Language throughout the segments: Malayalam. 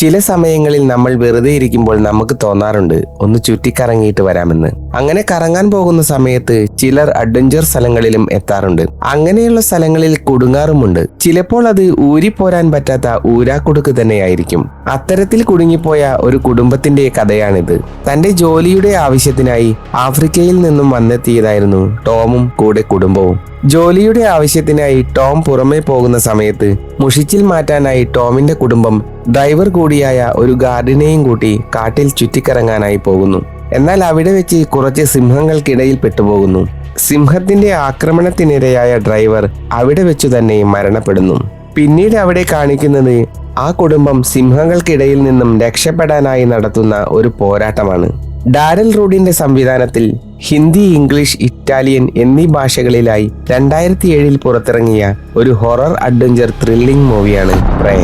ചില സമയങ്ങളിൽ നമ്മൾ വെറുതെ ഇരിക്കുമ്പോൾ നമുക്ക് തോന്നാറുണ്ട് ഒന്ന് ചുറ്റിക്കറങ്ങിയിട്ട് വരാമെന്ന്. അങ്ങനെ കറങ്ങാൻ പോകുന്ന സമയത്ത് ചിലർ അഡ്വഞ്ചർ സ്ഥലങ്ങളിലും എത്താറുണ്ട്. അങ്ങനെയുള്ള സ്ഥലങ്ങളിൽ കുടുങ്ങാറുമുണ്ട്. ചിലപ്പോൾ അത് ഊരിപ്പോരാൻ പറ്റാത്ത ഊരാക്കുടുക്ക് തന്നെയായിരിക്കും. അത്തരത്തിൽ കുടുങ്ങിപ്പോയ ഒരു കുടുംബത്തിന്റെ കഥയാണിത്. തന്റെ ജോലിയുടെ ആവശ്യത്തിനായി ആഫ്രിക്കയിൽ നിന്നും വന്നെത്തിയതായിരുന്നു ടോമും കൂടെ കുടുംബവും. ജോലിയുടെ ആവശ്യത്തിനായി ടോം പുറമെ പോകുന്ന സമയത്ത് മുഷിച്ചിൽ മാറ്റാനായി ടോമിന്റെ കുടുംബം ഡ്രൈവർ കൂടിയായ ഒരു ഗാർഡിനെയും കൂട്ടി കാട്ടിൽ ചുറ്റിക്കറങ്ങാനായി പോകുന്നു. എന്നാൽ അവിടെ വെച്ച് കുറച്ച് സിംഹങ്ങൾക്കിടയിൽ പെട്ടുപോകുന്നു. സിംഹത്തിന്റെ ആക്രമണത്തിനിരയായ ഡ്രൈവർ അവിടെ വെച്ചു തന്നെ മരണപ്പെടുന്നു. പിന്നീട് അവിടെ കാണിക്കുന്നത് ആ കുടുംബം സിംഹങ്ങൾക്കിടയിൽ നിന്നും രക്ഷപ്പെടാനായി നടത്തുന്ന ഒരു പോരാട്ടമാണ്. ഡാരൽ റൂഡിന്റെ സംവിധാനത്തിൽ ഹിന്ദി ഇംഗ്ലീഷ് ഇറ്റാലിയൻ എന്നീ ഭാഷകളിലായി രണ്ടായിരത്തി ഏഴിൽ പുറത്തിറങ്ങിയ ഒരു ഹൊറർ അഡ്വഞ്ചർ ത്രില്ലിംഗ് മൂവിയാണ് പ്രേ.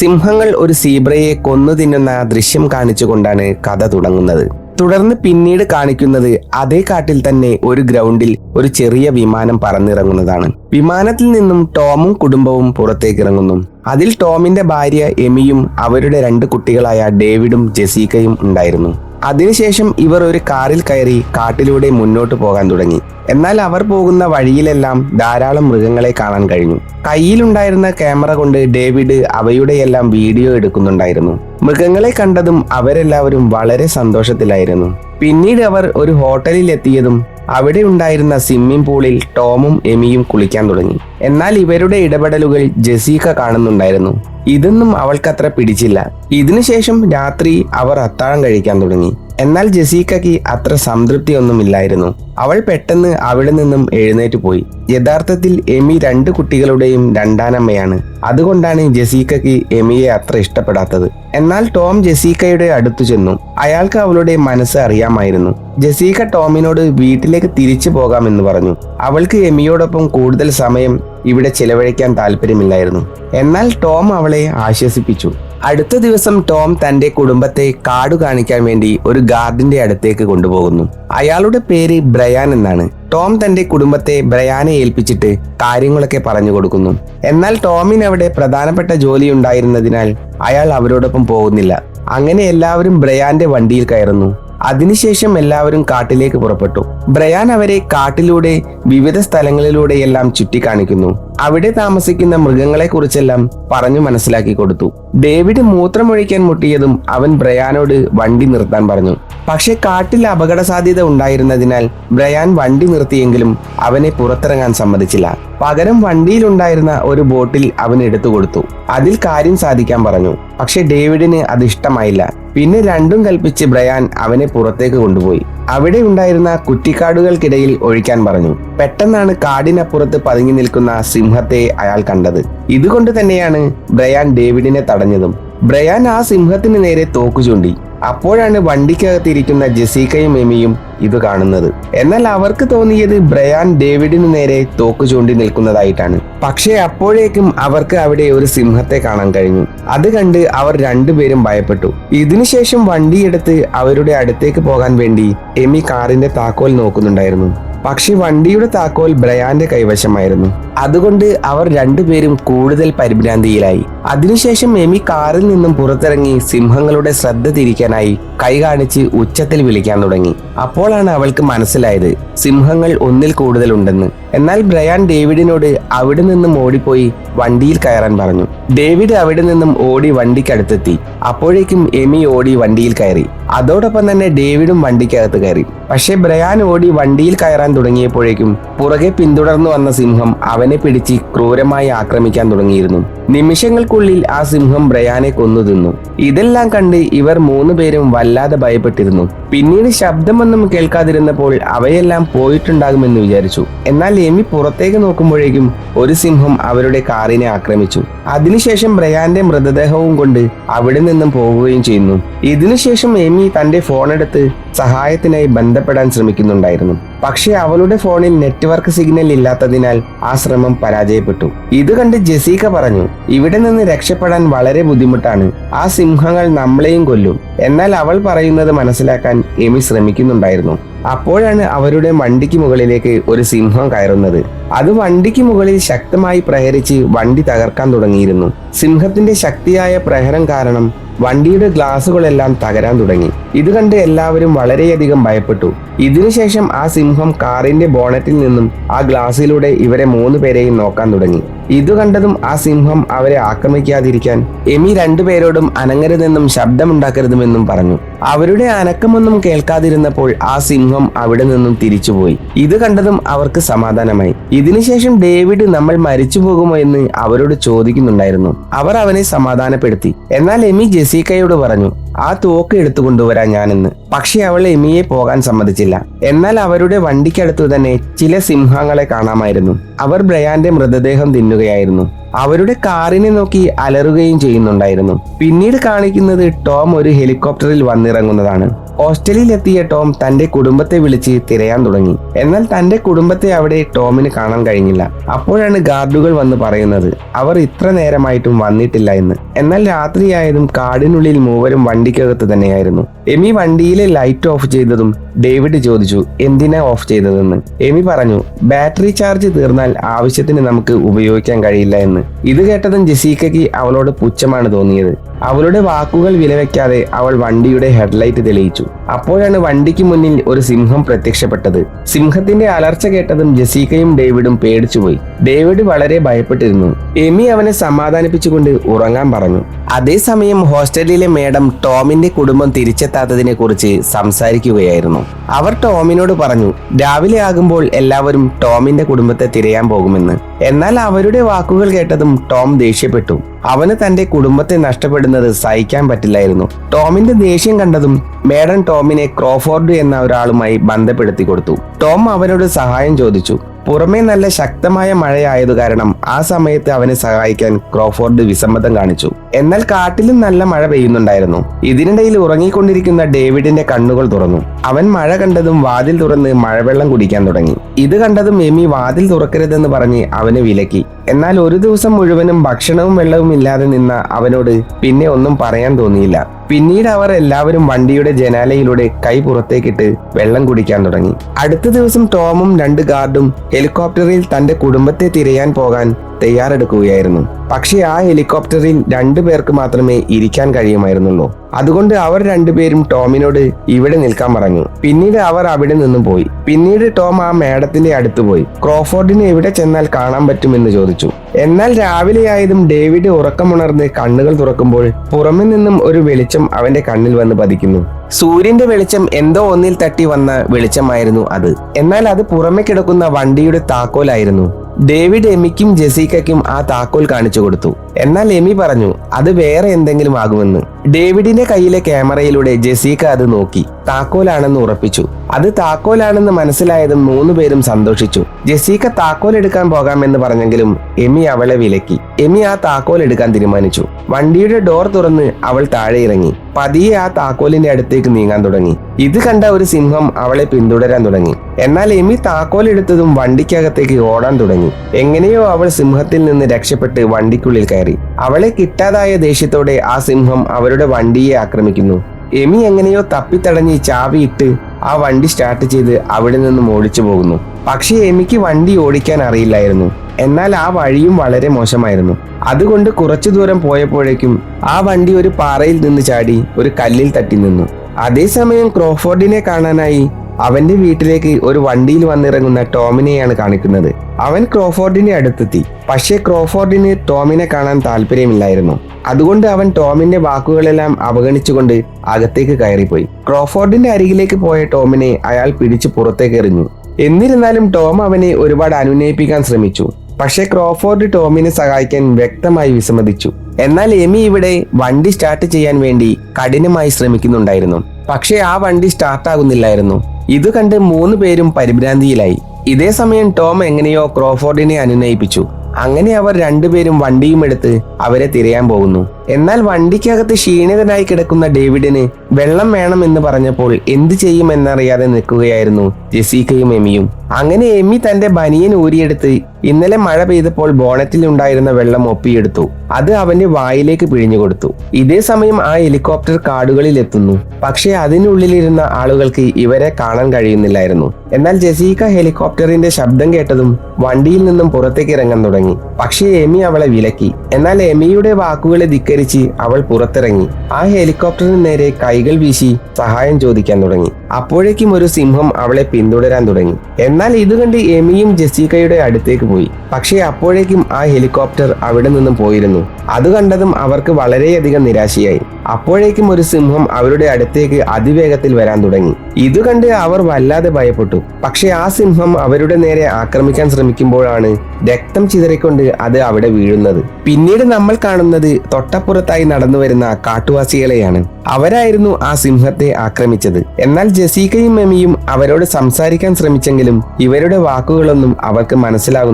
സിംഹങ്ങൾ ഒരു സീബ്രയെ കൊന്നു തിന്നുന്ന ദൃശ്യം കാണിച്ചുകൊണ്ടാണ് കഥ തുടങ്ങുന്നത്. തുടർന്ന് പിന്നീട് കാണിക്കുന്നത് അതേ കാട്ടിൽ തന്നെ ഒരു ഗ്രൗണ്ടിൽ ഒരു ചെറിയ വിമാനം പറന്നിറങ്ങുന്നതാണ്. വിമാനത്തിൽ നിന്നും ടോമും കുടുംബവും പുറത്തേക്ക് ഇറങ്ങുന്നു അതിൽ ടോമിന്റെ ഭാര്യ എമിയും അവരുടെ രണ്ട് കുട്ടികളായ ഡേവിഡും ജെസീക്കയും ഉണ്ടായിരുന്നു. അതിനുശേഷം ഇവർ ഒരു കാറിൽ കയറി കാട്ടിലൂടെ മുന്നോട്ട് പോകാൻ തുടങ്ങി. എന്നാൽ അവർ പോകുന്ന വഴിയിലെല്ലാം ധാരാളം മൃഗങ്ങളെ കാണാൻ കഴിഞ്ഞു. കയ്യിലുണ്ടായിരുന്ന ക്യാമറ കൊണ്ട് ഡേവിഡ് അവയുടെയെല്ലാം വീഡിയോ എടുക്കുന്നുണ്ടായിരുന്നു. മൃഗങ്ങളെ കണ്ടതും അവരെല്ലാവരും വളരെ സന്തോഷത്തിലായിരുന്നു. പിന്നീട് അവർ ഒരു ഹോട്ടലിൽ എത്തിയതും അവിടെ ഉണ്ടായിരുന്ന സ്വിമ്മിംഗ് പൂളിൽ ടോമും എമിയും കുളിക്കാൻ തുടങ്ങി. എന്നാൽ ഇവരുടെ ഇടപെടലുകൾ ജസീക്ക കാണുന്നുണ്ടായിരുന്നു. ഇതൊന്നും അവൾക്കത്ര പിടിച്ചില്ല. ഇതിനുശേഷം രാത്രി അവർ അത്താഴം കഴിക്കാൻ തുടങ്ങി. എന്നാൽ ജസീക്കയ്ക്ക് അത്ര സംതൃപ്തിയൊന്നുമില്ലായിരുന്നു. അവൾ പെട്ടെന്ന് അവിടെ നിന്നും എഴുന്നേറ്റ് പോയി. യഥാർത്ഥത്തിൽ എമി രണ്ട് കുട്ടികളുടെയും രണ്ടാനമ്മയാണ്. അതുകൊണ്ടാണ് ജസീക്കയ്ക്ക് എമിയെ അത്ര ഇഷ്ടപ്പെടാത്തത്. എന്നാൽ ടോം ജസീക്കയുടെ അടുത്തു ചെന്നു. അയാൾക്ക് അവളുടെ മനസ്സ് അറിയാമായിരുന്നു. ജസീക്ക ടോമിനോട് വീട്ടിലേക്ക് തിരിച്ചു പോകാമെന്ന് പറഞ്ഞു. അവൾക്ക് എമിയോടൊപ്പം കൂടുതൽ സമയം ഇവിടെ ചിലവഴിക്കാൻ താല്പര്യമില്ലായിരുന്നു എന്നാൽ ടോം അവളെ ആശ്വസിപ്പിച്ചു. അടുത്ത ദിവസം ടോം തന്റെ കുടുംബത്തെ കാട് കാണിക്കാൻ വേണ്ടി ഒരു ഗാർഡിന്റെ അടുത്തേക്ക് കൊണ്ടുപോകുന്നു. അയാളുടെ പേര് ബ്രയാൻ എന്നാണ്. ടോം തന്റെ കുടുംബത്തെ ബ്രയാനെ ഏൽപ്പിച്ചിട്ട് കാര്യങ്ങളൊക്കെ പറഞ്ഞു കൊടുക്കുന്നു. എന്നാൽ ടോമിന് അവിടെ പ്രധാനപ്പെട്ട ജോലി ഉണ്ടായിരുന്നതിനാൽ അയാൾ അവരോടൊപ്പം പോകുന്നില്ല. അങ്ങനെ എല്ലാവരും ബ്രയാന്റെ വണ്ടിയിൽ കയറുന്നു. അതിനുശേഷം എല്ലാവരും കാട്ടിലേക്ക് പുറപ്പെട്ടു. ബ്രയാൻ അവരെ കാട്ടിലൂടെ വിവിധ സ്ഥലങ്ങളിലൂടെയെല്ലാം ചുറ്റിക്കാണിക്കുന്നു. അവിടെ താമസിക്കുന്ന മൃഗങ്ങളെ കുറിച്ചെല്ലാം പറഞ്ഞു മനസ്സിലാക്കി കൊടുത്തു. ഡേവിഡ് മൂത്രമൊഴിക്കാൻ മുട്ടിയതും അവൻ ബ്രയാനോട് വണ്ടി നിർത്താൻ പറഞ്ഞു. പക്ഷേ കാട്ടിൽ അപകട സാധ്യത ഉണ്ടായിരുന്നതിനാൽ ബ്രയാൻ വണ്ടി നിർത്തിയെങ്കിലും അവനെ പുറത്തിറങ്ങാൻ സമ്മതിച്ചില്ല. പകരം വണ്ടിയിലുണ്ടായിരുന്ന ഒരു ബോട്ടിൽ അവൻ എടുത്തു കൊടുത്തു അതിൽ കാര്യം സാധിക്കാൻ പറഞ്ഞു. പക്ഷെ ഡേവിഡിന് അത് ഇഷ്ടമായില്ല. പിന്നെ രണ്ടും കൽപ്പിച്ച് ബ്രയാൻ അവനെ പുറത്തേക്ക് കൊണ്ടുപോയി. അവിടെ ഉണ്ടായിരുന്ന കുറ്റിക്കാടുകൾക്കിടയിൽ ഒഴിക്കാൻ പറഞ്ഞു. പെട്ടെന്നാണ് കാടിനപ്പുറത്ത് പതുങ്ങി നിൽക്കുന്ന സിംഹത്തെ അയാൾ കണ്ടത്. ഇതുകൊണ്ട് തന്നെയാണ് ബ്രയാൻ ഡേവിഡിനെ തടഞ്ഞതും. ബ്രയാൻ ആ സിംഹത്തിന് നേരെ തോക്കു ചൂണ്ടി. അപ്പോഴാണ് വണ്ടിക്കകത്തിരിക്കുന്ന ജസീക്കയും എമിയും ഇത് കാണുന്നത്. എന്നാൽ അവർക്ക് തോന്നിയത് ബ്രയാൻ ഡേവിഡിന് നേരെ തോക്ക് ചൂണ്ടി നിൽക്കുന്നതായിട്ടാണ്. പക്ഷേ അപ്പോഴേക്കും അവർക്ക് അവിടെ ഒരു സിംഹത്തെ കാണാൻ കഴിഞ്ഞു. അത് കണ്ട് അവർ രണ്ടുപേരും ഭയപ്പെട്ടു. ഇതിനുശേഷം വണ്ടിയെടുത്ത് അവരുടെ അടുത്തേക്ക് പോകാൻ വേണ്ടി എമി കാറിന്റെ താക്കോൽ നോക്കുന്നുണ്ടായിരുന്നു. പക്ഷെ വണ്ടിയുടെ താക്കോൽ ബ്രയാന്റെ കൈവശമായിരുന്നു. അതുകൊണ്ട് അവർ രണ്ടുപേരും കൂടുതൽ പരിഭ്രാന്തിയിലായി. അതിനുശേഷം എമി കാറിൽ നിന്നും പുറത്തിറങ്ങി സിംഹങ്ങളുടെ ശ്രദ്ധ തിരിക്കാനായി കൈ കാണിച്ച് ഉച്ചത്തിൽ വിളിക്കാൻ തുടങ്ങി. അപ്പോഴാണ് അവൾക്ക് മനസ്സിലായത് സിംഹങ്ങൾ ഒന്നിൽ കൂടുതൽ ഉണ്ടെന്ന് എന്നാൽ ബ്രയാൻ ഡേവിഡിനോട് അവിടെ നിന്നും ഓടിപ്പോയി വണ്ടിയിൽ കയറാൻ പറഞ്ഞു. ഡേവിഡ് അവിടെ നിന്നും ഓടി വണ്ടിക്കടുത്തെത്തി. അപ്പോഴേക്കും എമി ഓടി വണ്ടിയിൽ കയറി. അതോടൊപ്പം തന്നെ ഡേവിഡും വണ്ടിക്കകത്ത് കയറി. പക്ഷേ ബ്രയാൻ ഓടി വണ്ടിയിൽ കയറാൻ തുടങ്ങിയപ്പോഴേക്കും പുറകെ പിന്തുടർന്നു വന്ന സിംഹം അവനെ പിടിച്ച് ക്രൂരമായി ആക്രമിക്കാൻ തുടങ്ങിയിരുന്നു. നിമിഷങ്ങൾക്കുള്ളിൽ ആ സിംഹം ബ്രയാനെ കൊന്നു തിന്നു. ഇതെല്ലാം കണ്ട് ഇവർ മൂന്ന് പേരും വല്ലാതെ ഭയപ്പെട്ടിരുന്നു. പിന്നീട് ശബ്ദമൊന്നും കേൾക്കാതിരുന്നപ്പോൾ അവയെല്ലാം പോയിട്ടുണ്ടാകുമെന്ന് വിചാരിച്ചു. എന്നാൽ എമി പുറത്തേക്ക് നോക്കുമ്പോഴേക്കും ഒരു സിംഹം അവരുടെ കാറിനെ ആക്രമിച്ചു. അതിനുശേഷം ബ്രയാന്റെ മൃതദേഹവും കൊണ്ട് അവിടെ നിന്നും പോവുകയും ചെയ്യുന്നു. ഇതിനുശേഷം എമി തന്റെ ഫോണെടുത്ത് സഹായത്തിനായി ബന്ധപ്പെടാൻ ശ്രമിക്കുന്നുണ്ടായിരുന്നു. പക്ഷേ അവളുടെ ഫോണിൽ നെറ്റ്വർക്ക് സിഗ്നൽ ഇല്ലാത്തതിനാൽ ആ ശ്രമം പരാജയപ്പെട്ടു. ഇത് കണ്ട് ജസീക പറഞ്ഞു ഇവിടെ നിന്ന് രക്ഷപ്പെടാൻ വളരെ ബുദ്ധിമുട്ടാണ്. ആ സിംഹങ്ങൾ നമ്മളെയും കൊല്ലും. എന്നാൽ അവൾ പറയുന്നത് മനസ്സിലാക്കാൻ എമി ശ്രമിക്കുന്നുണ്ടായിരുന്നു. അപ്പോഴാണ് അവരുടെ വണ്ടിക്ക് മുകളിലേക്ക് ഒരു സിംഹം കയറുന്നത്. അത് വണ്ടിക്ക് മുകളിൽ ശക്തമായി പ്രഹരിച്ച് വണ്ടി തകർക്കാൻ തുടങ്ങിയിരുന്നു. സിംഹത്തിന്റെ ശക്തിയായ പ്രഹരം കാരണം വണ്ടിയുടെ ഗ്ലാസുകളെല്ലാം തകരാൻ തുടങ്ങി. ഇത് കണ്ട് എല്ലാവരും വളരെയധികം ഭയപ്പെട്ടു. ഇതിനുശേഷം ആ സിംഹം കാറിന്റെ ബോണറ്റിൽ നിന്നും ആ ഗ്ലാസ്സിലൂടെ ഇവരെ മൂന്ന് പേരെയും നോക്കാൻ തുടങ്ങി. ഇത് കണ്ടതും ആ സിംഹം അവരെ ആക്രമിക്കാതിരിക്കാൻ എമി രണ്ടുപേരോടും അനങ്ങരുതെന്നും ശബ്ദമുണ്ടാക്കരുതുമെന്നും പറഞ്ഞു. അവരുടെ അനക്കമൊന്നും കേൾക്കാതിരുന്നപ്പോൾ ആ സിംഹം അവിടെ നിന്നും തിരിച്ചുപോയി. ഇത് കണ്ടതും അവർക്ക് സമാധാനമായി. ഇതിനുശേഷം ഡേവിഡ് നമ്മൾ മരിച്ചു പോകുമോ എന്ന് അവരോട് ചോദിക്കുന്നുണ്ടായിരുന്നു. അവർ അവനെ സമാധാനപ്പെടുത്തി. എന്നാൽ എമി ജെസീക്കയോട് പറഞ്ഞു ആ തോക്ക് എടുത്തു കൊണ്ടുവരാൻ ഞാനെന്ന്. പക്ഷെ അവൾ എമിയെ പോകാൻ സമ്മതിച്ചില്ല. എന്നാൽ അവരുടെ വണ്ടിക്കടുത്തു തന്നെ ചില സിംഹങ്ങളെ കാണാമായിരുന്നു. അവർ ബ്രയാന്റെ മൃതദേഹം തിന്നുകയായിരുന്നു. അവരുടെ കാറിനെ നോക്കി അലറുകയും ചെയ്യുന്നുണ്ടായിരുന്നു. പിന്നീട് കാണിക്കുന്നത് ടോം ഒരു ഹെലികോപ്റ്ററിൽ വന്നിറങ്ങുന്നതാണ്. ഹോസ്റ്റലിൽ എത്തിയ ടോം തന്റെ കുടുംബത്തെ വിളിച്ച് തിരയാൻ തുടങ്ങി. എന്നാൽ തന്റെ കുടുംബത്തെ അവിടെ ടോമിന് കാണാൻ കഴിഞ്ഞില്ല. അപ്പോഴാണ് ഗാർഡുകൾ വന്ന് പറയുന്നത് അവർ ഇത്ര നേരമായിട്ടും വന്നിട്ടില്ല എന്ന്. എന്നാൽ രാത്രിയായതും കാടിനുള്ളിൽ മൂവരും വണ്ടിക്കകത്ത് തന്നെയായിരുന്നു. എമി വണ്ടിയിലെ ലൈറ്റ് ഓഫ് ചെയ്തതും ഡേവിഡ് ചോദിച്ചു എന്തിനാ ഓഫ് ചെയ്തതെന്ന്? എമി പറഞ്ഞു ബാറ്ററി ചാർജ് തീർന്നാൽ ആവശ്യത്തിന് നമുക്ക് ഉപയോഗിക്കാൻ കഴിയില്ല എന്ന്. ഇത് കേട്ടതും ജെസീക്കയ്ക്ക് അവളോട് പുച്ഛമാണ് തോന്നിയത്. അവളുടെ വാക്കുകൾ വിലവെക്കാതെ അവൾ വണ്ടിയുടെ ഹെഡ്ലൈറ്റ് തെളിയിച്ചു. അപ്പോഴാണ് വണ്ടിക്ക് മുന്നിൽ ഒരു സിംഹം പ്രത്യക്ഷപ്പെട്ടത്. സിംഹത്തിന്റെ അലർച്ച കേട്ടതും ജസീക്കയും ഡേവിഡും പേടിച്ചുപോയി. ഡേവിഡ് വളരെ ഭയപ്പെട്ടിരുന്നു. എമി അവനെ സമാധാനിപ്പിച്ചുകൊണ്ട് ഉറങ്ങാൻ പറഞ്ഞു. അതേസമയം ഹോസ്റ്റലിലെ മേഡം ടോമിന്റെ കുടുംബം തിരിച്ചെത്താത്തതിനെ കുറിച്ച് സംസാരിക്കുകയായിരുന്നു. അവർ ടോമിനോട് പറഞ്ഞു രാവിലെ ആകുമ്പോൾ എല്ലാവരും ടോമിന്റെ കുടുംബത്തെ തിരയാൻ പോകുമെന്ന്. എന്നാൽ അവരുടെ വാക്കുകൾ കേട്ടതും ടോം ദേഷ്യപ്പെട്ടു. അവന് തന്റെ കുടുംബത്തെ നഷ്ടപ്പെടുന്നത് സഹിക്കാൻ പറ്റില്ലായിരുന്നു. ടോമിന്റെ ദേഷ്യം കണ്ടതും മേഡൻ ടോമിനെ ക്രോഫോർഡ് എന്ന ഒരാളുമായി ബന്ധപ്പെടുത്തി കൊടുത്തു. ടോം അവനോട് സഹായം ചോദിച്ചു. പുറമേ നല്ല ശക്തമായ മഴയായതു കാരണം ആ സമയത്ത് അവനെ സഹായിക്കാൻ ക്രോഫോർഡ് വിസമ്മതം കാണിച്ചു. എന്നാൽ കാട്ടിലും നല്ല മഴ പെയ്യുന്നുണ്ടായിരുന്നു. ഇതിനിടയിൽ ഉറങ്ങിക്കൊണ്ടിരിക്കുന്ന ഡേവിഡിന്റെ കണ്ണുകൾ തുറന്നു. അവൻ മഴ കണ്ടതും വാതിൽ തുറന്ന് മഴവെള്ളം കുടിക്കാൻ തുടങ്ങി. ഇത് കണ്ടതും എമി വാതിൽ തുറക്കരുതെന്ന് പറഞ്ഞ് അവനെ വിലക്കി. എന്നാൽ ഒരു ദിവസം മുഴുവനും ഭക്ഷണവും വെള്ളവും ഇല്ലാതെ നിന്ന അവനോട് പിന്നെ ഒന്നും പറയാൻ തോന്നിയില്ല. പിന്നീട് അവർ എല്ലാവരും വണ്ടിയുടെ ജനാലയിലൂടെ കൈ പുറത്തേക്കിട്ട് വെള്ളം കുടിക്കാൻ തുടങ്ങി. അടുത്ത ദിവസം ടോമും രണ്ട് ഗാർഡും ഹെലികോപ്റ്ററിൽ തന്റെ കുടുംബത്തെ തിരയാൻ പോകാൻ തയ്യാറെടുക്കുകയായിരുന്നു. പക്ഷേ ആ ഹെലികോപ്റ്ററിൽ രണ്ടു പേർക്ക് മാത്രമേ ഇരിക്കാൻ കഴിയുമായിരുന്നുള്ളൂ. അതുകൊണ്ട് അവർ രണ്ടുപേരും ടോമിനോട് ഇവിടെ നിൽക്കാൻ പറഞ്ഞു പിന്നീട് അവർ അവിടെ നിന്നും പോയി. പിന്നീട് ടോം ആ മേഡത്തിന്റെ അടുത്ത് പോയി. ക്രോഫോർഡിനെ എവിടെ ചെന്നാൽ കാണാൻ പറ്റുമെന്ന് ചോദിച്ചു. എന്നാൽ രാവിലെയായതും ഡേവിഡ് ഉറക്കമുണർന്ന് കണ്ണുകൾ തുറക്കുമ്പോൾ പുറമെ നിന്നും ഒരു വെളിച്ചം അവന്റെ കണ്ണിൽ വന്ന് പതിക്കുന്നു. സൂര്യന്റെ വെളിച്ചം എന്തോ ഒന്നിൽ തട്ടി വന്ന വെളിച്ചമായിരുന്നു അത്. എന്നാൽ അത് പുറമെ കിടക്കുന്ന വണ്ടിയുടെ താക്കോലായിരുന്നു. ഡേവിഡ് എമിക്കും ജെസീക്കയ്ക്കും ആ താക്കോൽ കാണിച്ചു കൊടുത്തു. എന്നാൽ എമി പറഞ്ഞു അത് വേറെ എന്തെങ്കിലും ആകുമെന്ന്. ഡേവിഡിന്റെ കയ്യിലെ ക്യാമറയിലൂടെ ജെസീക്ക അത് നോക്കി. താക്കോലാണെന്ന് ഉറപ്പിച്ചു. അത് താക്കോലാണെന്ന് മനസ്സിലായതും മൂന്നു പേരും സന്തോഷിച്ചു. ജെസീക്ക താക്കോൽ എടുക്കാൻ പോകാമെന്ന് പറഞ്ഞെങ്കിലും എമി അവളെ വിലക്കി. എമി ആ താക്കോൽ എടുക്കാൻ തീരുമാനിച്ചു. വണ്ടിയുടെ ഡോർ തുറന്ന് അവൾ താഴെ ഇറങ്ങി. പതിയെ ആ താക്കോലിന്റെ അടുത്തേക്ക് നീങ്ങാൻ തുടങ്ങി. ഇത് കണ്ട ഒരു സിംഹം അവളെ പിന്തുടരാൻ തുടങ്ങി. എന്നാൽ എമി താക്കോൽ എടുത്തതും വണ്ടിക്കകത്തേക്ക് ഓടാൻ തുടങ്ങി. എങ്ങനെയോ അവൾ സിംഹത്തിൽ നിന്ന് രക്ഷപ്പെട്ട് വണ്ടിക്കുള്ളിൽ കയറി. അവളെ കിട്ടാതായ ദേഷ്യത്തോടെ ആ സിംഹം അവരുടെ വണ്ടിയെ ആക്രമിക്കുന്നു. എമി എങ്ങനെയോ തപ്പിത്തടഞ്ഞ് ചാവിയിട്ട് ആ വണ്ടി സ്റ്റാർട്ട് ചെയ്ത് അവിടെ നിന്നും ഓടിച്ചു പോകുന്നു. പക്ഷേ എമിക്ക് വണ്ടി ഓടിക്കാൻ അറിയില്ലായിരുന്നു. എന്നാൽ ആ വഴിയും വളരെ മോശമായിരുന്നു. അതുകൊണ്ട് കുറച്ചു ദൂരം പോയപ്പോഴേക്കും ആ വണ്ടി ഒരു പാറയിൽ നിന്ന് ചാടി ഒരു കല്ലിൽ തട്ടി നിന്നു. അതേസമയം ക്രോഫോർഡിനെ കാണാനായി അവന്റെ വീട്ടിലേക്ക് ഒരു വണ്ടിയിൽ വന്നിറങ്ങുന്ന ടോമിനെയാണ് കാണിക്കുന്നത്. അവൻ ക്രോഫോർഡിന്റെ അടുത്തെത്തി. പക്ഷേ ക്രോഫോർഡിന് ടോമിനെ കാണാൻ താല്പര്യമില്ലായിരുന്നു. അതുകൊണ്ട് അവൻ ടോമിന്റെ വാക്കുകളെല്ലാം അവഗണിച്ചുകൊണ്ട് അകത്തേക്ക് കയറിപ്പോയി. ക്രോഫോർഡിന്റെ അരികിലേക്ക് പോയ ടോമിനെ അയാൾ പിടിച്ചു പുറത്തേക്ക് എറിഞ്ഞു. എന്നിരുന്നാലും ടോം അവനെ ഒരുപാട് അനുനയിപ്പിക്കാൻ ശ്രമിച്ചു. പക്ഷേ ക്രോഫോർഡ് ടോമിനെ സഹായിക്കാൻ വ്യക്തമായി വിസമ്മതിച്ചു. എന്നാൽ എമി ഇവിടെ വണ്ടി സ്റ്റാർട്ട് ചെയ്യാൻ വേണ്ടി കഠിനമായി ശ്രമിക്കുന്നുണ്ടായിരുന്നു. പക്ഷേ ആ വണ്ടി സ്റ്റാർട്ടാകുന്നില്ലായിരുന്നു ഇത് കണ്ട് മൂന്ന് പേരും പരിഭ്രാന്തിയിലായി. ഇതേ സമയം ടോം എങ്ങനെയോ ക്രോഫോർഡിനെ അനുനയിപ്പിച്ചു. അങ്ങനെ അവർ രണ്ടുപേരും വണ്ടിയും എടുത്ത് അവരെ തിരയാൻ പോകുന്നു. എന്നാൽ വണ്ടിക്കകത്ത് ക്ഷീണിതനായി കിടക്കുന്ന ഡേവിഡിന് വെള്ളം വേണം എന്ന് പറഞ്ഞപ്പോൾ എന്ത് ചെയ്യുമെന്നറിയാതെ നിൽക്കുകയായിരുന്നു ജെസീക്കയും എമിയും. അങ്ങനെ എമി തന്റെ ബനിയൻ ഊരിയെടുത്ത് ഇന്നലെ മഴ പെയ്തപ്പോൾ ബോണറ്റിൽ ഉണ്ടായിരുന്ന വെള്ളം ഒപ്പിയെടുത്തു. അത് അവന്റെ വായിലേക്ക് പിഴിഞ്ഞു കൊടുത്തു. ഇതേ സമയം ആ ഹെലികോപ്റ്റർ കാടുകളിൽ എത്തുന്നു. പക്ഷേ അതിനുള്ളിലിരുന്ന ആളുകൾക്ക് ഇവരെ കാണാൻ കഴിയുന്നില്ലായിരുന്നു. എന്നാൽ ജസീക ഹെലികോപ്റ്ററിന്റെ ശബ്ദം കേട്ടതും വണ്ടിയിൽ നിന്നും പുറത്തേക്ക് ഇറങ്ങാൻ തുടങ്ങി. പക്ഷേ എമി അവളെ വിലക്കി. എന്നാൽ എമിയുടെ വാക്കുകളെ ധിക്കരിച്ച് അവൾ പുറത്തിറങ്ങി. ആ ഹെലികോപ്റ്ററിന് നേരെ കൈകൾ വീശി സഹായം ചോദിക്കാൻ തുടങ്ങി. അപ്പോഴേക്കും ഒരു സിംഹം അവളെ പിന്തുടരാൻ തുടങ്ങി. എന്നാൽ ഇത് കണ്ട് എമിയും ജസീക്കയുടെ അടുത്തേക്ക് പോയി. പക്ഷേ അപ്പോഴേക്കും ആ ഹെലികോപ്റ്റർ അവിടെ നിന്നും പോയിരുന്നു. അത് കണ്ടതും അവർക്ക് വളരെയധികം നിരാശയായി. അപ്പോഴേക്കും ഒരു സിംഹം അവരുടെ അടുത്തേക്ക് അതിവേഗത്തിൽ വരാൻ തുടങ്ങി. ഇത് കണ്ട് അവർ വല്ലാതെ ഭയപ്പെട്ടു. പക്ഷെ ആ സിംഹം അവരുടെ നേരെ ആക്രമിക്കാൻ ശ്രമിക്കുമ്പോഴാണ് രക്തം ചിതറിക്കൊണ്ട് അത് അവിടെ വീഴുന്നത്. പിന്നീട് നമ്മൾ കാണുന്നത് തൊട്ടപ്പുറത്തായി നടന്നു വരുന്ന കാട്ടുവാസികളെയാണ്. അവരായിരുന്നു ആ സിംഹത്തെ ആക്രമിച്ചത്. എന്നാൽ ജസീക്കയും മെമിയും അവരോട് സംസാരിക്കാൻ ശ്രമിച്ചെങ്കിലും ഇവരുടെ വാക്കുകളൊന്നും അവർക്ക്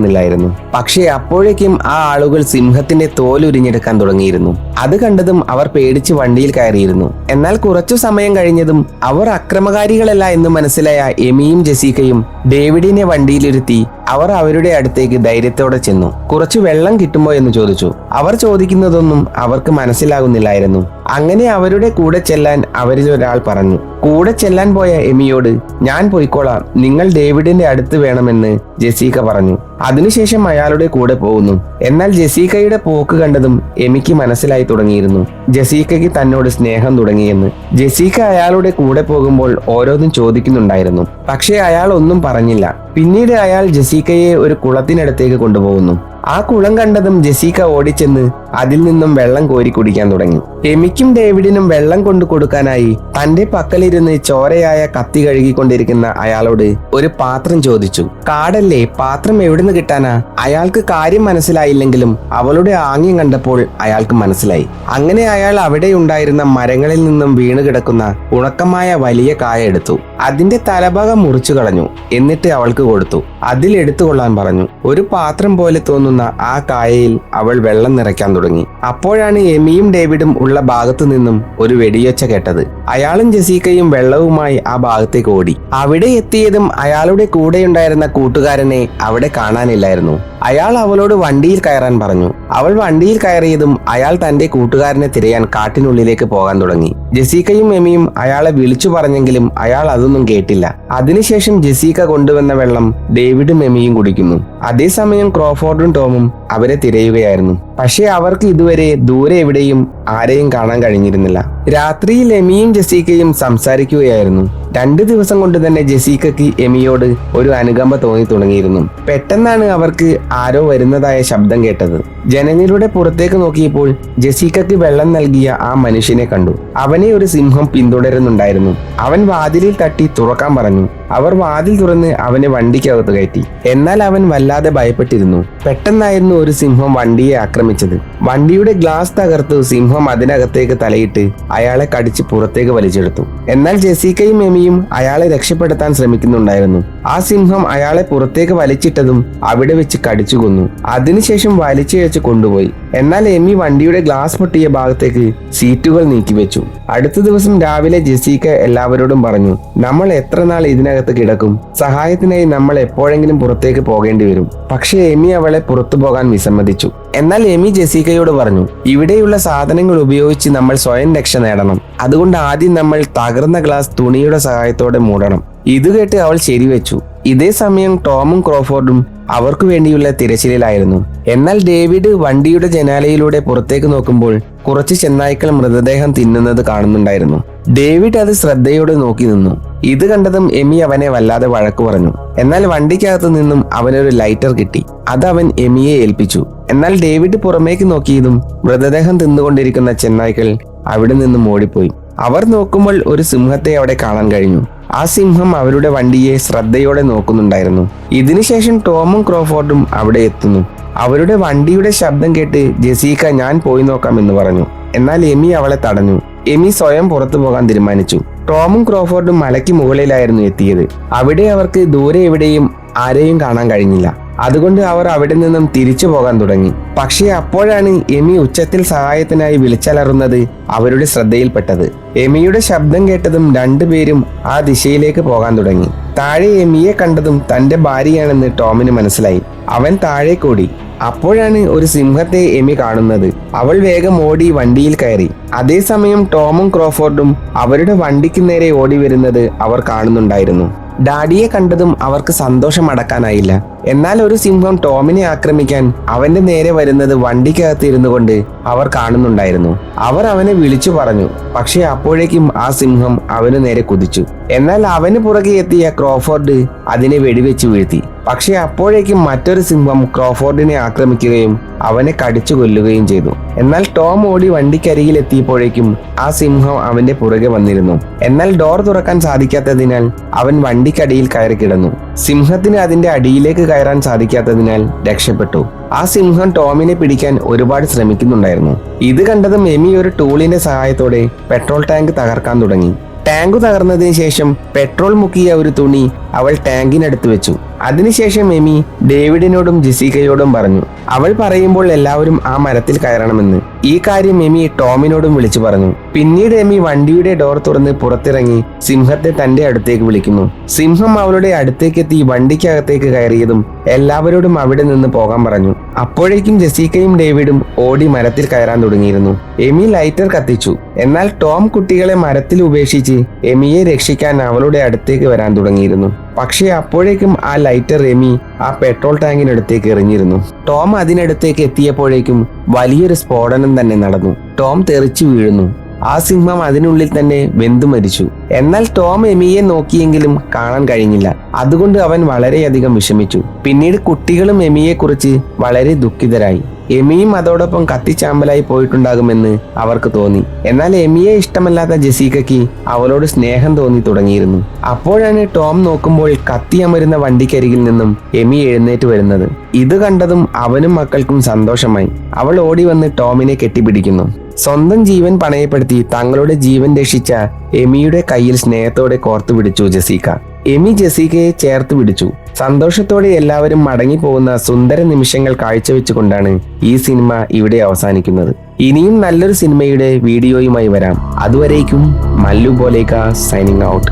മനസ്സിലാകുന്നില്ലായിരുന്നു പക്ഷേ അപ്പോഴേക്കും ആ ആളുകൾ സിംഹത്തിന്റെ തോലുരിഞ്ഞെടുക്കാൻ തുടങ്ങിയിരുന്നു. അത് കണ്ടതും അവർ പേടിച്ച് വണ്ടിയിൽ കയറിയിരുന്നു. എന്നാൽ കുറച്ചു സമയം കഴിഞ്ഞതും അവർ അക്രമകാരികളല്ല എന്ന് മനസ്സിലായ എമിയും ജസീക്കയും ഡേവിഡിനെ വണ്ടിയിലിരുത്തി അവർ അവരുടെ അടുത്തേക്ക് ധൈര്യത്തോടെ ചെന്നു. കുറച്ചു വെള്ളം കിട്ടുമോ എന്ന് ചോദിച്ചു. അവർ ചോദിക്കുന്നതൊന്നും അവർക്ക് മനസ്സിലാകുന്നില്ലായിരുന്നു. അങ്ങനെ അവരുടെ കൂടെ ചെല്ലാൻ അവരിൽ ഒരാൾ പറഞ്ഞു. കൂടെ ചെല്ലാൻ പോയ എമിയോട് ഞാൻ പോയിക്കോളാം. നിങ്ങൾ ഡേവിഡിന്റെ അടുത്ത് വേണമെന്ന് ജെസീക്ക പറഞ്ഞു. അതിനുശേഷം അയാളുടെ കൂടെ പോകുന്നു. എന്നാൽ ജസീക്കയുടെ പോക്ക് കണ്ടതും എമിക്ക് മനസ്സിലായി തുടങ്ങിയിരുന്നു. ജസീക്കയ്ക്ക് തന്നോട് സ്നേഹം തുടങ്ങിയെന്ന്. ജസീക്ക അയാളുടെ കൂടെ പോകുമ്പോൾ ഓരോന്നും ചോദിക്കുന്നുണ്ടായിരുന്നു. പക്ഷേ അയാൾ ഒന്നും പറഞ്ഞില്ല. പിന്നീട് അയാൾ ജസീക്കയെ ഒരു കുളത്തിനടുത്തേക്ക് കൊണ്ടുപോകുന്നു. ആ കുളം കണ്ടതും ജസീക്ക ഓടിച്ചെന്ന് അതിൽ നിന്നും വെള്ളം കോരി കുടിക്കാൻ തുടങ്ങി. എമിക്കും ഡേവിഡിനും വെള്ളം കൊണ്ടു കൊടുക്കാനായി തന്റെ പക്കലിരുന്ന് ചോരയായ കത്തി കഴുകിക്കൊണ്ടിരിക്കുന്ന അയാളോട് ഒരു പാത്രം ചോദിച്ചു. കാടല്ലേ പാത്രം എവിടുന്ന് കിട്ടാനാ? അയാൾക്ക് കാര്യം മനസ്സിലായില്ലെങ്കിലും അവളുടെ ആംഗ്യം കണ്ടപ്പോൾ അയാൾക്ക് മനസ്സിലായി. അങ്ങനെ അയാൾ അവിടെ ഉണ്ടായിരുന്ന മരങ്ങളിൽ നിന്നും വീണ് കിടക്കുന്ന ഉണക്കമായ വലിയ കായ എടുത്തു. അതിന്റെ തലഭാഗം മുറിച്ചു കളഞ്ഞു. എന്നിട്ട് അവൾക്ക് കൊടുത്തു. അതിൽ എടുത്തുകൊള്ളാൻ പറഞ്ഞു. ഒരു പാത്രം പോലെ തോന്നുന്ന ആ കായയിൽ അവൾ വെള്ളം നിറയ്ക്കാൻ തുടങ്ങി. അപ്പോഴാണ് എമിയും ഡേവിഡും ഉള്ള ഭാഗത്തു നിന്നും ഒരു വെടിയൊച്ച കേട്ടത്. അയാളും ജസീക്കയും വെള്ളവുമായി ആ ഭാഗത്തേക്ക് ഓടി. അവിടെ എത്തിയതും അയാളുടെ കൂടെയുണ്ടായിരുന്ന കൂട്ടുകാരനെ അവിടെ കാണാനില്ലായിരുന്നു. അയാൾ അവളോട് വണ്ടിയിൽ കയറാൻ പറഞ്ഞു. അവൾ വണ്ടിയിൽ കയറിയതും അയാൾ തന്റെ കൂട്ടുകാരനെ തിരയാൻ കാട്ടിനുള്ളിലേക്ക് പോകാൻ തുടങ്ങി. ജസീക്കയും എമിയും അയാളെ വിളിച്ചു പറഞ്ഞെങ്കിലും അയാൾ അതൊന്നും കേട്ടില്ല. അതിനുശേഷം ജസീക്ക കൊണ്ടുവന്ന വെള്ളം ഡേവിഡും എമിയും കുടിക്കുന്നു. അതേസമയം ക്രോഫോർഡും ടോമും അവരെ തിരയുകയായിരുന്നു. പക്ഷേ അവർക്ക് ഇതുവരെ ദൂരെ എവിടെയും ആരെയും കാണാൻ കഴിഞ്ഞിരുന്നില്ല. രാത്രിയിൽ എമിയും ജസീക്കയും സംസാരിക്കുകയായിരുന്നു. രണ്ടു ദിവസം കൊണ്ട് തന്നെ ജസീക്കയ്ക്ക് എമിയോട് ഒരു അനുകമ്പ തോന്നി തുടങ്ങിയിരുന്നു. പെട്ടെന്നാണ് അവർക്ക് ആരോ വരുന്നതായ ശബ്ദം കേട്ടത്. ജനലിലൂടെ പുറത്തേക്ക് നോക്കിയപ്പോൾ ജസീക്കയ്ക്ക് വെള്ളം നൽകിയ ആ മനുഷ്യനെ കണ്ടു. അവനെ ഒരു സിംഹം പിന്തുടരുന്നുണ്ടായിരുന്നു. അവൻ വാതിലിൽ തട്ടി തുറക്കാൻ പറഞ്ഞു. അവർ വാതിൽ തുറന്ന് അവനെ വണ്ടിക്കകത്ത് കയറ്റി. എന്നാൽ അവൻ വല്ലാതെ ഭയപ്പെട്ടിരുന്നു. പെട്ടെന്നായിരുന്നു ഒരു സിംഹം വണ്ടിയെ ആക്രമിച്ചത്. വണ്ടിയുടെ ഗ്ലാസ് തകർത്ത് സിംഹം അതിനകത്തേക്ക് തലയിട്ട് അയാളെ കടിച്ച് പുറത്തേക്ക് വലിച്ചെടുത്തു. എന്നാൽ ജെസീക്കയും എമിയും അയാളെ രക്ഷപ്പെടുത്താൻ ശ്രമിക്കുന്നുണ്ടായിരുന്നു. ആ സിംഹം അയാളെ പുറത്തേക്ക് വലിച്ചിട്ടതും അവിടെ വെച്ച് കടിച്ചു കൊന്നു. അതിനുശേഷം വലിച്ചിഴച്ച് കൊണ്ടുപോയി. എന്നാൽ എമി വണ്ടിയുടെ ഗ്ലാസ് പൊട്ടിയ ഭാഗത്തേക്ക് സീറ്റുകൾ നീക്കിവെച്ചു അടുത്ത ദിവസം രാവിലെ ജെസീക്ക എല്ലാവരോടും പറഞ്ഞു നമ്മൾ എത്ര നാൾ ഇതിനകത്ത് കിടക്കും? സഹായത്തിനായി നമ്മൾ എപ്പോഴെങ്കിലും പുറത്തേക്ക് പോകേണ്ടി വരും. പക്ഷേ എമി അവളെ പുറത്തു പോകാൻ വിസമ്മതിച്ചു. എന്നാൽ എമി ജെസിക്കയോട് പറഞ്ഞു ഇവിടെയുള്ള സാധനങ്ങൾ ഉപയോഗിച്ച് നമ്മൾ സ്വയം രക്ഷ നേടണം. അതുകൊണ്ട് ആദ്യം നമ്മൾ തകർന്ന ഗ്ലാസ് തുണിയുടെ സഹായത്തോടെ മൂടണം. ഇത് കേട്ട് അവൾ ശരിവെച്ചു. ഇതേ സമയം ടോമും ക്രോഫോർഡും അവർക്കു വേണ്ടിയുള്ള തിരച്ചിലിലായിരുന്നു എന്നാൽ ഡേവിഡ് വണ്ടിയുടെ ജനാലയിലൂടെ പുറത്തേക്ക് നോക്കുമ്പോൾ കുറച്ച് ചെന്നായ്ക്കൾ മൃതദേഹം തിന്നുന്നത് കാണുന്നുണ്ടായിരുന്നു. ഡേവിഡ് അത് ശ്രദ്ധയോടെ നോക്കി നിന്നു. ഇത് കണ്ടതും എമി അവനെ വല്ലാതെ വഴക്കു പറഞ്ഞു. എന്നാൽ വണ്ടിക്കകത്തു നിന്നും അവനൊരു ലൈറ്റർ കിട്ടി. അത് അവൻ എമിയെ ഏൽപ്പിച്ചു. എന്നാൽ ഡേവിഡ് പുറമേക്ക് നോക്കിയതും മൃതദേഹം തിന്നുകൊണ്ടിരിക്കുന്ന ചെന്നായ്ക്കൾ അവിടെ നിന്നും ഓടിപ്പോയി. അവർ നോക്കുമ്പോൾ ഒരു സിംഹത്തെ അവിടെ കാണാൻ കഴിഞ്ഞു. ആ സിംഹം അവരുടെ വണ്ടിയെ ശ്രദ്ധയോടെ നോക്കുന്നുണ്ടായിരുന്നു. ഇതിനുശേഷം ടോമും ക്രോഫോർഡും അവിടെ എത്തുന്നു. അവരുടെ വണ്ടിയുടെ ശബ്ദം കേട്ട് ജസീക്ക ഞാൻ പോയി നോക്കാം എന്ന് പറഞ്ഞു. എന്നാൽ എമി അവളെ തടഞ്ഞു. എമി സ്വയം പുറത്തു പോകാൻ തീരുമാനിച്ചു. ടോമും ക്രോഫോർഡും മലയ്ക്ക് മുകളിലായിരുന്നു എത്തിയത്. അവിടെ അവർക്ക് ദൂരെ എവിടെയും ആരെയും കാണാൻ കഴിഞ്ഞില്ല. അതുകൊണ്ട് അവർ അവിടെ നിന്നും തിരിച്ചു പോകാൻ തുടങ്ങി. പക്ഷേ അപ്പോഴാണ് എമി ഉച്ചത്തിൽ സഹായത്തിനായി വിളിച്ചലറുന്നത് അവരുടെ ശ്രദ്ധയിൽപ്പെട്ടത്. എമിയുടെ ശബ്ദം കേട്ടതും രണ്ടുപേരും ആ ദിശയിലേക്ക് പോകാൻ തുടങ്ങി. താഴെ എമിയെ കണ്ടതും തന്റെ ഭാര്യയാണെന്ന് ടോമിന് മനസ്സിലായി. അവൻ താഴെ കൂടി. അപ്പോഴാണ് ഒരു സിംഹത്തെ എമി കാണുന്നത്. അവൾ വേഗം ഓടി വണ്ടിയിൽ കയറി. അതേസമയം ടോമും ക്രോഫോർഡും അവരുടെ വണ്ടിക്ക് നേരെ ഓടി വരുന്നത് അവർ കാണുന്നുണ്ടായിരുന്നു. ഡാഡിയെ കണ്ടതും അവർക്ക് സന്തോഷം അടക്കാനായില്ല. എന്നാൽ ഒരു സിംഹം ടോമിനെ ആക്രമിക്കാൻ അവന്റെ നേരെ വരുന്നത് വണ്ടിക്കകത്ത് ഇരുന്നു കൊണ്ട് അവർ കാണുന്നുണ്ടായിരുന്നു. അവർ അവനെ വിളിച്ചു പറഞ്ഞു. പക്ഷെ അപ്പോഴേക്കും ആ സിംഹം അവന് നേരെ കുതിച്ചു. എന്നാൽ അവന് പുറകെ എത്തിയ ക്രോഫോർഡ് അതിനെ വെടിവെച്ചു വീഴ്ത്തി. പക്ഷെ അപ്പോഴേക്കും മറ്റൊരു സിംഹം ക്രോഫോർഡിനെ ആക്രമിക്കുകയും അവനെ കടിച്ചു കൊല്ലുകയും ചെയ്തു. എന്നാൽ ടോം ഓടി വണ്ടിക്കരികിൽ എത്തിയപ്പോഴേക്കും ആ സിംഹം അവന്റെ പുറകെ വന്നിരുന്നു. എന്നാൽ ഡോർ തുറക്കാൻ സാധിക്കാത്തതിനാൽ അവൻ വണ്ടിക്കടിയിൽ കയറി കിടന്നു. സിംഹത്തിന് അതിന്റെ അടിയിലേക്ക് കയറാൻ സാധിക്കാത്തതിനാൽ രക്ഷപ്പെട്ടു. ആ സിംഹം ടോമിനെ പിടിക്കാൻ ഒരുപാട് ശ്രമിക്കുന്നുണ്ടായിരുന്നു. ഇത് കണ്ടതും എമി ഒരു ടൂളിന്റെ സഹായത്തോടെ പെട്രോൾ ടാങ്ക് തകർക്കാൻ തുടങ്ങി. ടാങ്ക് തകർന്നതിന് ശേഷം പെട്രോൾ മുക്കിയ ഒരു തുണി അവൾ ടാങ്കിനടുത്ത് വെച്ചു. അതിനുശേഷം എമി ഡേവിഡിനോടും ജെസിക്കയോടും പറഞ്ഞു അവൾ പറയുമ്പോൾ എല്ലാവരും ആ മരത്തിൽ കയറണമെന്ന്. ഈ കാര്യം എമി ടോമിനോടും വിളിച്ചു പറഞ്ഞു. പിന്നീട് എമി വണ്ടിയുടെ ഡോർ തുറന്ന് പുറത്തിറങ്ങി സിംഹത്തെ തന്റെ അടുത്തേക്ക് വിളിക്കുന്നു. സിംഹം അവളുടെ അടുത്തേക്ക് എത്തി വണ്ടിക്കകത്തേക്ക് കയറിയതും എല്ലാവരോടും അവിടെ നിന്ന് പോകാൻ പറഞ്ഞു. അപ്പോഴേക്കും ജെസിക്കയും ഡേവിഡും ഓടി മരത്തിൽ കയറാൻ തുടങ്ങിയിരുന്നു. എമി ലൈറ്റർ കത്തിച്ചു. എന്നാൽ ടോം കുട്ടികളെ മരത്തിൽ ഉപേക്ഷിച്ച് എമിയെ രക്ഷിക്കാൻ അവളുടെ അടുത്തേക്ക് വരാൻ തുടങ്ങിയിരുന്നു. പക്ഷേ അപ്പോഴേക്കും ആ ലൈറ്റർ എമി ആ പെട്രോൾ ടാങ്കിനടുത്തേക്ക് എറിഞ്ഞിരുന്നു. ടോം അതിനടുത്തേക്ക് എത്തിയപ്പോഴേക്കും വലിയൊരു സ്ഫോടനം തന്നെ നടന്നു. ടോം തെറിച്ചു വീഴുന്നു. ആ സിംഹം അതിനുള്ളിൽ തന്നെ വെന്തു മരിച്ചു. എന്നാൽ ടോം എമിയെ നോക്കിയെങ്കിലും കാണാൻ കഴിഞ്ഞില്ല. അതുകൊണ്ട് അവൻ വളരെയധികം വിഷമിച്ചു. പിന്നീട് കുട്ടികളും എമിയെ കുറിച്ച് വളരെ ദുഃഖിതരായി. എമിയും അതോടൊപ്പം കത്തിച്ചാമ്പലായി പോയിട്ടുണ്ടാകുമെന്ന് അവർക്ക് തോന്നി. എന്നാൽ എമിയെ ഇഷ്ടമല്ലാത്ത ജസീക്കയ്ക്ക് അവളോട് സ്നേഹം തോന്നി തുടങ്ങിയിരുന്നു. അപ്പോഴാണ് ടോം നോക്കുമ്പോൾ കത്തി അമരുന്ന വണ്ടിക്കരികിൽ നിന്നും എമി എഴുന്നേറ്റ് വരുന്നത്. ഇത് കണ്ടതും അവനും മക്കൾക്കും സന്തോഷമായി. അവൾ ഓടി വന്ന് ടോമിനെ കെട്ടിപ്പിടിക്കുന്നു. സ്വന്തം ജീവൻ പണയപ്പെടുത്തി തങ്ങളുടെ ജീവൻ രക്ഷിച്ച എമിയുടെ കയ്യിൽ സ്നേഹത്തോടെ കോർത്തു പിടിച്ചു ജസീക്ക. എമി ജസീക്കയെ ചേർത്ത് പിടിച്ചു. സന്തോഷത്തോടെ എല്ലാവരും മടങ്ങിപ്പോകുന്ന സുന്ദര നിമിഷങ്ങൾ കാഴ്ചവെച്ചുകൊണ്ടാണ് ഈ സിനിമ ഇവിടെ അവസാനിക്കുന്നത്. ഇനിയും നല്ലൊരു സിനിമയുടെ വീഡിയോയുമായി വരാം. അതുവരേക്കും മല്ലു പോലേക്ക സൈനിങ് ഔട്ട്